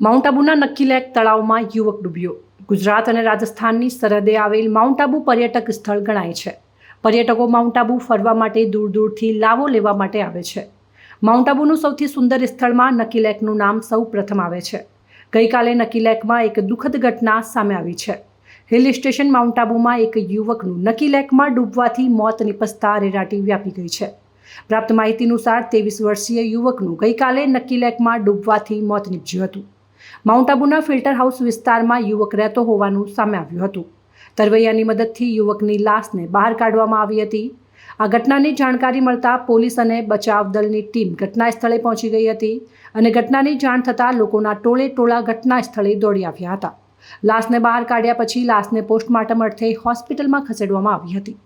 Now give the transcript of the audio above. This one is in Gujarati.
માઉન્ટ આબુના નક્કી લેક તળાવમાં યુવક ડૂબ્યો. ગુજરાત અને રાજસ્થાનની સરહદે આવેલ માઉન્ટ આબુ પર્યટક સ્થળ ગણાય છે. પર્યટકો માઉન્ટ આબુ ફરવા માટે દૂર દૂરથી લાવો લેવા માટે આવે છે. માઉન્ટ આબુનું સૌથી સુંદર સ્થળમાં નક્કી લેકનું નામ સૌ પ્રથમ આવે છે. ગઈકાલે નક્કી લેકમાં એક દુઃખદ ઘટના સામે આવી છે. હિલ સ્ટેશન માઉન્ટ આબુમાં એક યુવકનું નક્કી લેકમાં ડૂબવાથી મોત નિપજતા રેરાટી વ્યાપી ગઈ છે. પ્રાપ્ત માહિતી અનુસાર, ત્રેવીસ વર્ષીય યુવકનું ગઈકાલે નક્કી લેકમાં ડૂબવાથી મોત નીપજ્યું હતું. માઉન્ટ આબુના ફિલ્ટર હાઉસ વિસ્તારમાં યુવક રહેતો હોવાનું સામે આવ્યું હતું. તરવૈયાની મદદથી યુવકની લાશને બહાર કાઢવામાં આવી હતી. આ ઘટનાની જાણકારી મળતા પોલીસ અને બચાવ દળની ટીમ ઘટના સ્થળે પહોંચી ગઈ હતી અને ઘટનાની જાણ થતાં લોકોના ટોળે ટોળા ઘટના સ્થળે દોડી આવ્યા હતા. લાશને બહાર કાઢ્યા પછી લાશને પોસ્ટમોર્ટમ અર્થે હોસ્પિટલમાં ખસેડવામાં આવી હતી.